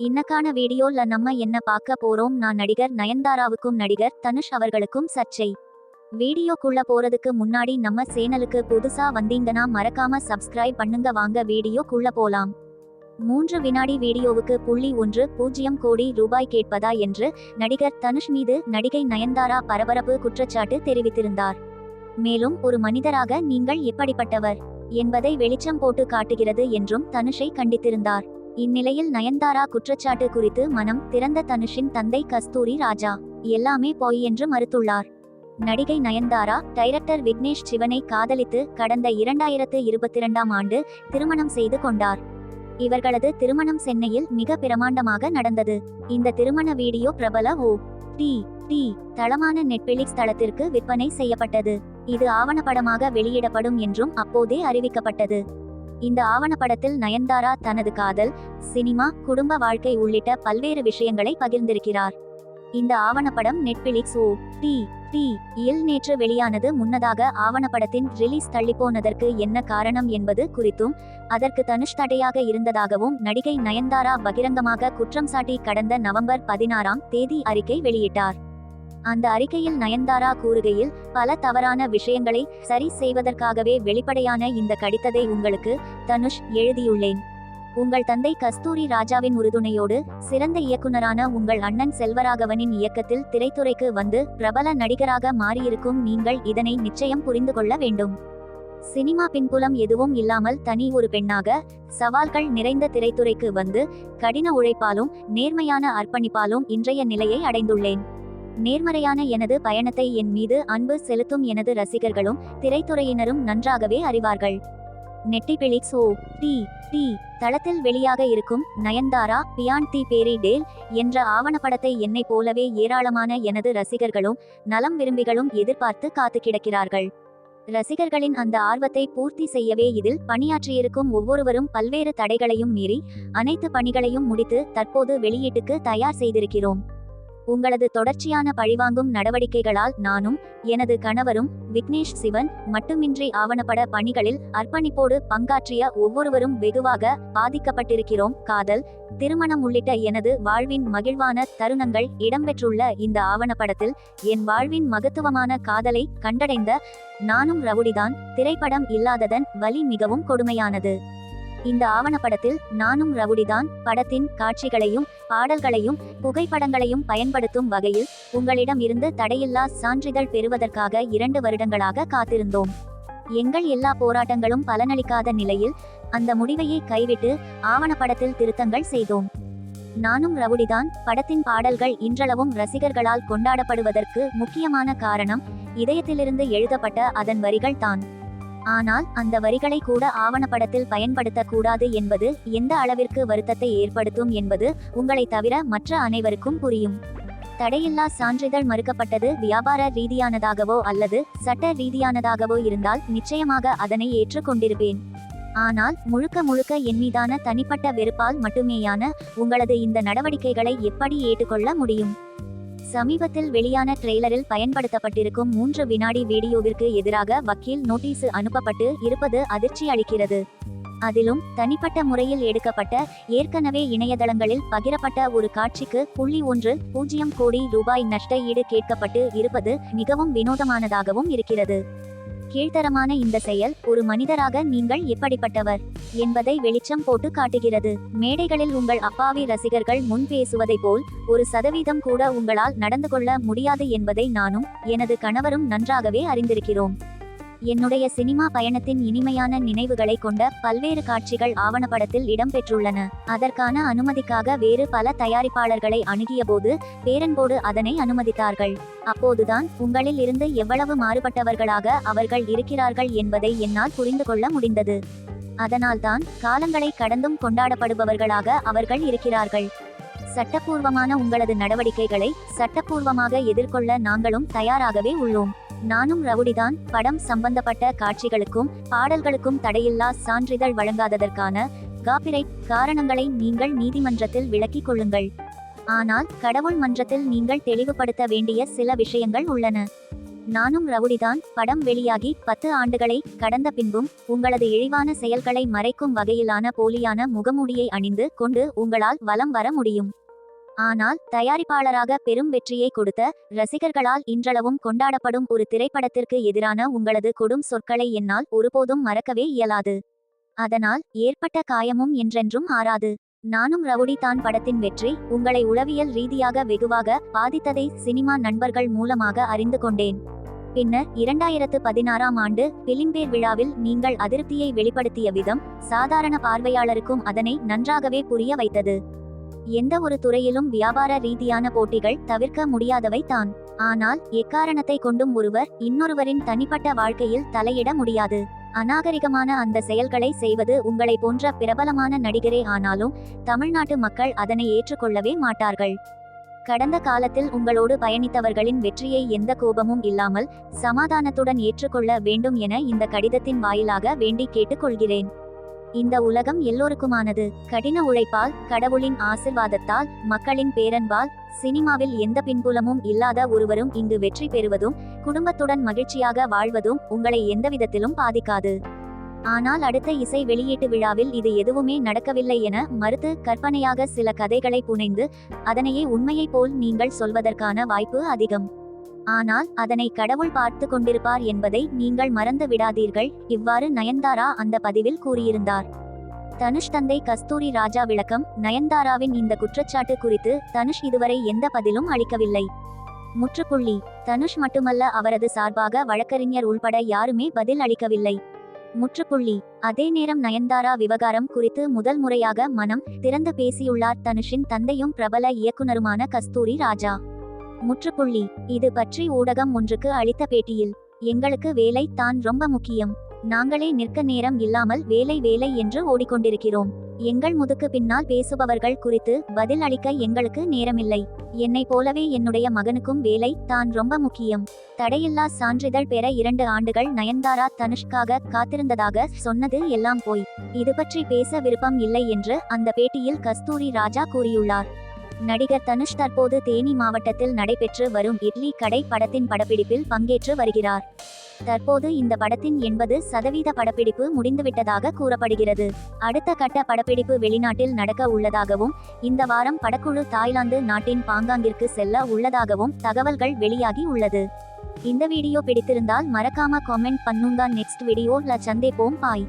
இன்னக்கான வீடியோல நம்ம என்ன பார்க்க போறோம்? நான் நடிகர் நயன்தாராவுக்கும் நடிகர் தனுஷ் அவர்களுக்கும் சர்ச்சை. வீடியோக்குள்ள போறதுக்கு முன்னாடி நம்ம சேனலுக்கு புதுசா வந்தீங்கன்னா மறக்காம சப்ஸ்கிரைப் பண்ணுங்க. வாங்க வீடியோக்குள்ள போலாம். மூன்று வினாடி வீடியோவுக்கு புள்ளி ஒன்று பூஜ்ஜியம் கோடி ரூபாய் கேட்பதா என்று நடிகர் தனுஷ் மீது நடிகை நயன்தாரா பரபரப்பு குற்றச்சாட்டு தெரிவித்திருந்தார். மேலும் ஒரு மனிதராக நீங்கள் எப்படிப்பட்டவர்? என்பதை வெளிச்சம் போட்டு காட்டுகிறது என்றும் தனுஷை கண்டித்திருந்தார். இந்நிலையில் நயன்தாரா குற்றச்சாட்டு குறித்து மனம் திறந்த தனுஷின் தந்தை கஸ்தூரி ராஜா எல்லாமே போய் என்று மறுத்துள்ளார். நடிகை நயன்தாரா டைரக்டர் விக்னேஷ் சிவனை காதலித்து கடந்த இரண்டாயிரத்து இருபத்தி இரண்டாம் ஆண்டு திருமணம் செய்து கொண்டார். இவர்களது திருமணம் சென்னையில் மிக பிரமாண்டமாக நடந்தது. இந்த திருமண வீடியோ பிரபல ஓ. டி. டி. தளமான நெட்ஃபிளிக்ஸ் தளத்திற்கு விற்பனை செய்யப்பட்டது. இது ஆவணப்படமாக வெளியிடப்படும் என்றும் அப்போதே அறிவிக்கப்பட்டது. இந்த ஆவணப்படத்தில் நயன்தாரா தனது காதல் சினிமா குடும்ப வாழ்க்கை உள்ளிட்ட பல்வேறு விஷயங்களை பகிர்ந்திருக்கிறார். இந்த ஆவணப்படம் நெட்ஃபிளிக்ஸ் ஓ டி டி இல் நேற்று வெளியானது. முன்னதாக ஆவணப்படத்தின் ரிலீஸ் தள்ளிப்போனதற்கு என்ன காரணம் என்பது குறித்தும் அதற்கு தனுஷ் தடையாக இருந்ததாகவும் நடிகை நயன்தாரா பகிரங்கமாக குற்றம் சாட்டி கடந்த நவம்பர் பதினாறாம் தேதி அறிக்கை வெளியிட்டார். அந்த அறிக்கையில் நயன்தாரா கூறுகையில் பல தவறான விஷயங்களை சரி செய்வதற்காகவே வெளிப்படையான இந்த கடிதத்தை உங்களுக்கு தனுஷ் எழுதியுள்ளேன். உங்கள் தந்தை கஸ்தூரி ராஜாவின் உறுதுணையோடு சிறந்த இயக்குனரான உங்கள் அண்ணன் செல்வராகவனின் இயக்கத்தில் திரைத்துறைக்கு வந்து பிரபல நடிகராக மாறியிருக்கும் நீங்கள் இதனை நிச்சயம் புரிந்து கொள்ள வேண்டும். சினிமா பின்புலம் எதுவும் இல்லாமல் தனி ஒரு பெண்ணாக சவால்கள் நிறைந்த திரைத்துறைக்கு வந்து கடின உழைப்பாலும் நேர்மையான அர்ப்பணிப்பாலும் இன்றைய நிலையை அடைந்துள்ளேன். நேர்மறையான எனது பயணத்தை என் மீது அன்பு செலுத்தும் எனது ரசிகர்களும் திரைத்துறையினரும் நன்றாகவே அறிவார்கள். நெட்டிபிளிக்ஸ் ஓ டி டி தளத்தில் வெளியாக இருக்கும் நயன்தாரா பியான் தி பேரி டேல் என்ற ஆவணப்படத்தை என்னைப் போலவே ஏராளமான எனது ரசிகர்களும் நலம் விரும்பிகளும் எதிர்பார்த்து காத்து கிடக்கிறார்கள். ரசிகர்களின் அந்த ஆர்வத்தை பூர்த்தி செய்யவே இதில் பணியாற்றியிருக்கும் ஒவ்வொருவரும் பல்வேறு தடைகளையும் மீறி அனைத்து பணிகளையும் முடித்து தற்போது வெளியீட்டுக்கு தயார் செய்திருக்கிறோம். உங்களது தொடர்ச்சியான பழிவாங்கும் நடவடிக்கைகளால் நானும் எனது கணவரும் விக்னேஷ் சிவன் மட்டுமின்றி ஆவணப்பட பணிகளில் அர்ப்பணிப்போடு பங்காற்றிய ஒவ்வொருவரும் வெகுவாக பாதிக்கப்பட்டிருக்கிறோம். காதல் திருமணம் உள்ளிட்ட எனது வாழ்வின் மகிழ்வான தருணங்கள் இடம்பெற்றுள்ள இந்த ஆவணப்படத்தில் என் வாழ்வின் மகத்துவமான காதலை கண்டடைந்த நானும் ரவுடிதான் திரைப்படம் இல்லாததன் வலி மிகவும் கொடுமையானது. இந்த ஆவணப்படத்தில் நானும் ரவுடிதான் படத்தின் காட்சிகளையும் பாடல்களையும் புகைப்படங்களையும் பயன்படுத்தும் வகையில் உங்களிடம் இருந்து தடையில்லா சான்றிதழ் பெறுவதற்காக இரண்டு வருடங்களாக காத்திருந்தோம். எங்கள் எல்லா போராட்டங்களும் பலனளிக்காத நிலையில் அந்த முடிவையை கைவிட்டு ஆவணப்படத்தில் திருத்தங்கள் செய்தோம். நானும் ரவுடிதான் படத்தின் பாடல்கள் இன்றளவும் ரசிகர்களால் கொண்டாடப்படுவதற்கு முக்கியமான காரணம் இதயத்திலிருந்து எழுதப்பட்ட அதன் வரிகள் தான் ஆனால் அந்த வரிகளை கூட ஆவணப்படத்தில் பயன்படுத்தக்கூடாது என்பது எந்த அளவிற்கு வருத்தத்தை ஏற்படுத்தும் என்பது உங்களை தவிர மற்ற அனைவருக்கும் புரியும். தடையில்லா சான்றிதழ் மறுக்கப்பட்டது வியாபார ரீதியானதாகவோ அல்லது சட்ட ரீதியானதாகவோ இருந்தால் நிச்சயமாக அதனை ஏற்றுக்கொண்டிருப்பேன். ஆனால் முழுக்க முழுக்க என் மீதான தனிப்பட்ட வெறுப்பால் மட்டுமேயான உங்களது இந்த நடவடிக்கைகளை எப்படி ஏற்றுக்கொள்ள முடியும்? சமீபத்தில் வெளியான ட்ரெய்லரில் பயன்படுத்தப்பட்டிருக்கும் மூன்று வினாடி வீடியோவிற்கு எதிராக வக்கீல் நோட்டீஸ் அனுப்பப்பட்டு இருப்பது அதிர்ச்சி அளிக்கிறது. அதிலும் தனிப்பட்ட முறையில் எடுக்கப்பட்ட ஏற்கனவே இணையதளங்களில் பகிரப்பட்ட ஒரு காட்சிக்கு புள்ளி ஒன்று பூஜ்ஜியம் கோடி ரூபாய் நஷ்ட ஈடு கேட்கப்பட்டு இருப்பது மிகவும் வினோதமானதாகவும் இருக்கிறது. கீழ்த்தரமான இந்த செயல் ஒரு மனிதராக நீங்கள் எப்படிப்பட்டவர் என்பதை வெளிச்சம் போட்டு காட்டுகிறது. மேடைகளில் உங்கள் அப்பாவி ரசிகர்கள் முன் பேசுவதை போல் ஒரு சதவீதம் கூட உங்களால் நடந்து கொள்ள முடியாது என்பதை நானும் எனது கணவரும் நன்றாகவே அறிந்திருக்கிறோம். என்னுடைய சினிமா பயணத்தின் இனிமையான நினைவுகளை கொண்ட பல்வேறு காட்சிகள் ஆவணப்படத்தில் இடம்பெற்றுள்ளன. அதற்கான அனுமதிக்காக வேறு பல தயாரிப்பாளர்களை அணுகியபோது பேரன்போடு அதனை அனுமதித்தார்கள். அப்போதுதான் உங்களில் இருந்து எவ்வளவு மாறுபட்டவர்களாக அவர்கள் இருக்கிறார்கள் என்பதை என்னால் புரிந்து கொள்ள முடிந்தது. அதனால்தான் காலங்களை கடந்தும் கொண்டாடப்படுபவர்களாக அவர்கள் இருக்கிறார்கள். சட்டப்பூர்வமான உங்களது நடவடிக்கைகளை சட்டப்பூர்வமாக எதிர்கொள்ள நாங்களும் தயாராகவே உள்ளோம். நானும் ரவுடிதான். படம் சம்பந்தப்பட்ட காட்சிகளுக்கும் பாடல்களுக்கும் தடையில்லா சான்றிதழ் வழங்காததற்கான காப்பிரைட் காரணங்களை நீங்கள் நீதிமன்றத்தில் விளக்கிக் கொள்ளுங்கள். ஆனால் கடவுள் மன்றத்தில் நீங்கள் தெளிவுபடுத்த வேண்டிய சில விஷயங்கள் உள்ளன. நானும் ரவுடிதான். படம் வெளியாகி பத்து ஆண்டுகளை கடந்த பின்பும் உங்களது இழிவான செயல்களை மறைக்கும் வகையிலான போலியான முகமூடியை அணிந்து கொண்டு உங்களால் வலம் வர முடியும். ஆனால் தயாரிப்பாளராக பெரும் வெற்றியை கொடுத்த ரசிகர்களால் இன்றளவும் கொண்டாடப்படும் ஒரு திரைப்படத்திற்கு எதிரான உங்களது கொடும் சொற்களை என்னால் ஒருபோதும் மறக்கவே இயலாது. அதனால் ஏற்பட்ட காயமும் என்றென்றும் ஆறாது. நானும் ரவுடி தான் படத்தின் வெற்றி உங்களை உளவியல் ரீதியாக வெகுவாக பாதித்ததை சினிமா நண்பர்கள் மூலமாக அறிந்து கொண்டேன். பின்னர் இரண்டாயிரத்து பதினாறாம் ஆண்டு பிலிம்பேர் விழாவில் நீங்கள் அதிருப்தியை வெளிப்படுத்திய விதம் சாதாரண பார்வையாளருக்கும் அதனை நன்றாகவே புரிய வைத்தது. எந்த ஒரு துறையிலும் வியாபார ரீதியான போட்டிகள் தவிர்க்க முடியாதவை தான். ஆனால் எக்காரணத்தை கொண்டும் ஒருவர் இன்னொருவரின் தனிப்பட்ட வாழ்க்கையில் தலையிட முடியாது. அநாகரிகமான அந்த செயல்களை செய்வது உங்களை போன்ற பிரபலமான நடிகரே ஆனாலும் தமிழ்நாட்டு மக்கள் அதனை ஏற்றுக்கொள்ளவே மாட்டார்கள். கடந்த காலத்தில் உங்களோடு பயணித்தவர்களின் வெற்றியை எந்த கோபமும் இல்லாமல் சமாதானத்துடன் ஏற்றுக்கொள்ள வேண்டும் என இந்த கடிதத்தின் வாயிலாக வேண்டி கேட்டுக்கொள்கிறேன் இந்த உலகம் எல்லோருக்குமானது. கடின உழைப்பால் கடவுளின் ஆசிர்வாதத்தால் மக்களின் பேரன்பால் சினிமாவில் எந்த பின்புலமும் இல்லாத ஒருவரும் இங்கு வெற்றி பெறுவதும் குடும்பத்துடன் மகிழ்ச்சியாக வாழ்வதும் உங்களை எந்தவிதத்திலும் பாதிக்காது. ஆனால் அடுத்த இசை வெளியீட்டு விழாவில் இது எதுவுமே நடக்கவில்லை என மறுத்து கற்பனையாக சில கதைகளை புனைந்து அதனையே உண்மையைப் போல் நீங்கள் சொல்வதற்கான வாய்ப்பு அதிகம். ஆனால் அதனை கடவுள் பார்த்து கொண்டிருப்பார் என்பதை நீங்கள் மறந்து விடாதீர்கள். இவ்வாறு நயன்தாரா அந்த பதிவில் கூறியிருந்தார். தனுஷ் தந்தை கஸ்தூரி ராஜா விளக்கம் நயன்தாராவின் இந்த குற்றச்சாட்டு குறித்து தனுஷ் இதுவரை எந்த பதிலும் அளிக்கவில்லை. முற்றுப்புள்ளி தனுஷ் மட்டுமல்ல அவரது சார்பாக வழக்கறிஞர் உள்பட யாருமே பதில் அளிக்கவில்லை. முற்றுப்புள்ளி அதே நேரம் நயன்தாரா விவகாரம் குறித்து முதல் முறையாக மனம் திறந்து பேசியுள்ளார் தனுஷின் தந்தையும் பிரபல இயக்குனருமான கஸ்தூரி ராஜா. முற்றுப்புள்ளி இது பற்றி ஊடகம் ஒன்றுக்கு அளித்த பேட்டியில் எங்களுக்கு வேலை தான் ரொம்ப முக்கியம். நாங்களே நிற்க நேரம் இல்லாமல் வேலை வேலை என்று ஓடிக்கொண்டிருக்கிறோம். எங்கள் முதுக்கு பின்னால் பேசுபவர்கள் குறித்து பதில் அளிக்க எங்களுக்கு நேரமில்லை. என்னை போலவே என்னுடைய மகனுக்கும் வேலை தான் ரொம்ப முக்கியம். தடையில்லா சான்றிதழ் பெற இரண்டு ஆண்டுகள் நயன்தாரா தனுஷ்காக காத்திருந்ததாக சொன்னது எல்லாம் போய். இது பற்றி பேச விருப்பம் இல்லை என்று அந்த பேட்டியில் கஸ்தூரி ராஜா கூறியுள்ளார். நடிகர் தனுஷ் தற்போது தேனி மாவட்டத்தில் நடைபெற்று வரும் இட்லி கடை படத்தின் படப்பிடிப்பில் பங்கேற்று வருகிறார். தற்போது இந்த படத்தின் எண்பது சதவீத படப்பிடிப்பு முடிந்துவிட்டதாக கூறப்படுகிறது. அடுத்த கட்ட படப்பிடிப்பு வெளிநாட்டில் நடக்க உள்ளதாகவும் இந்த வாரம் படக்குழு தாய்லாந்து நாட்டின் பாங்காங்கிற்கு செல்ல உள்ளதாகவும் தகவல்கள் வெளியாகி உள்ளது. இந்த வீடியோ பிடித்திருந்தால் மறக்காம காமெண்ட் பண்ணுங்க. நெக்ஸ்ட் வீடியோல சந்தேப்போம். பாய்